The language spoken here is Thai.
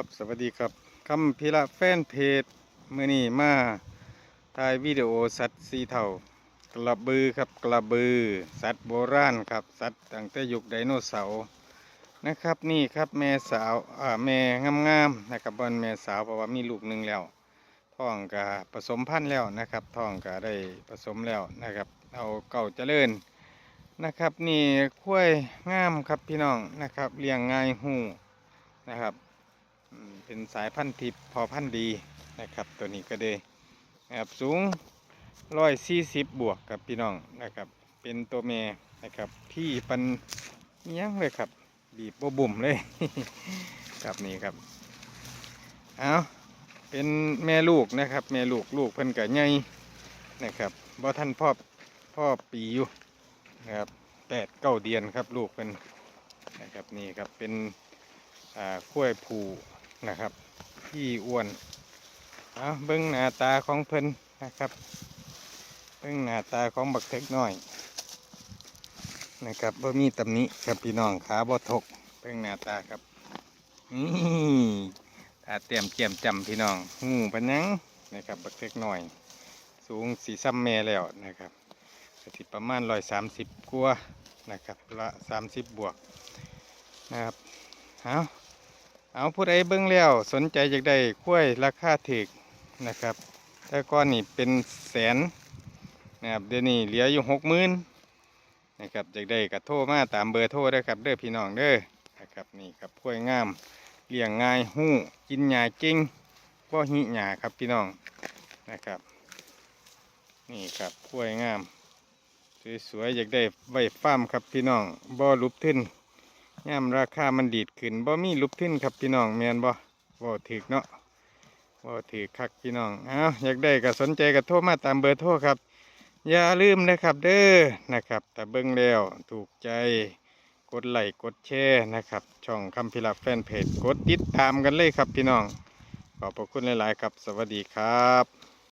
ครับสวัสดีครับคำพิละแฟนเพจมื่อนี้มาถ่ายวิดีโอสัตว์สีเทากระบือครับกระบือ สัตว์โบราณครับสัตว์ตั้งแต่ยุคไดโนเสาร์นะครับนี่ครับแม่สาวอ่าแม่งามๆนะครับบนแม่สาวเพราะว่ามีลูกหนึ่งแล้วท้องก็ผสมพันธุ์แล้วนะครับท้องก็ได้ผสมแล้วนะครับ เอาเก่าเจริญนะครับนี่คุ้ยงามครับพี่น้องนะครับเลี้ยงง่ายหูนะครับ เป็นสายพันธุ์ทิพพอพันธุ์ดีนะครับ ตัวนี้ก็เลยนะครับสูงร้อยสี่สิบบวกกับพี่น้องนะครับ เป็นตัวแม่นะครับพี่ปันเอี้ยังเลยครับ บีบบบุ่มเลยครับนี่ครับเอาเป็นแม่ลูกนะครับ แม่ลูกลูกเพิ่นกับใหญ่นะครับบ่ท่านพ่อพ่อปีอยู่นะครับแปดเก้าเดือนครับลูกเพิ่นนะครับนี่ครับเป็นอ่าข้วยผู นะครับที่อ้วนเอาเบิ้งหน้าตาของเพิ่นนะครับเบิ้งหน้าตาของบักเทกน้อยนะครับบ่มีตำหนิครับพี่น้องขาบ่ทกเบิ้งหน้าตาครับนี่ตาเตรียมเจียมจำพี่น้องหูปันยังนะครับบักเทกน้อย สูงสีซ้ำแม่แล้วนะครับก็สิประมาณร้อยสามสิบกัวนะครับละสามสิบบวกนะครับเอา เอาผู้ใดเบิ่งแล้วสนใจอยากได้กล้วยราคาถูกนะครับ แต่ก่อนนี่เป็นแสนนะครับเดี๋ยวนี้เหลืออยู่หกหมื่นนะครับอยากได้ก็โทรมาตามเบอร์โทรได้ครับเด้อพี่น้องเด้อนะครับนี่ครับกล้วยงามเลี้ยงง่ายหู้กินหญ้าเก่งบ่หิหญ้าครับพี่น้องนะครับ นี่ครับกล้วยงามสวยๆอยากได้ไว้ามครับพี่น้องบ่ลุบทึน ย่ำราคามันดีดขึ้นบ่มีลุบทึ้นครับพี่น้องแมนบ่บ่ถือเนาะบ่ถือคักพี่น้องเอาอยากได้ก็สนใจก็โทรมาตามเบอร์โทรครับ อย่าลืมนะครับเด้อนะครับแต่เบิ่งแล้วถูกใจกดไลค์กดแชร์นะครับ ช่องคำพิลักแฟนเพจกดติดตามกันเลยครับพี่น้องขอบพระคุณหลาย ๆ ครับ สวัสดีครับ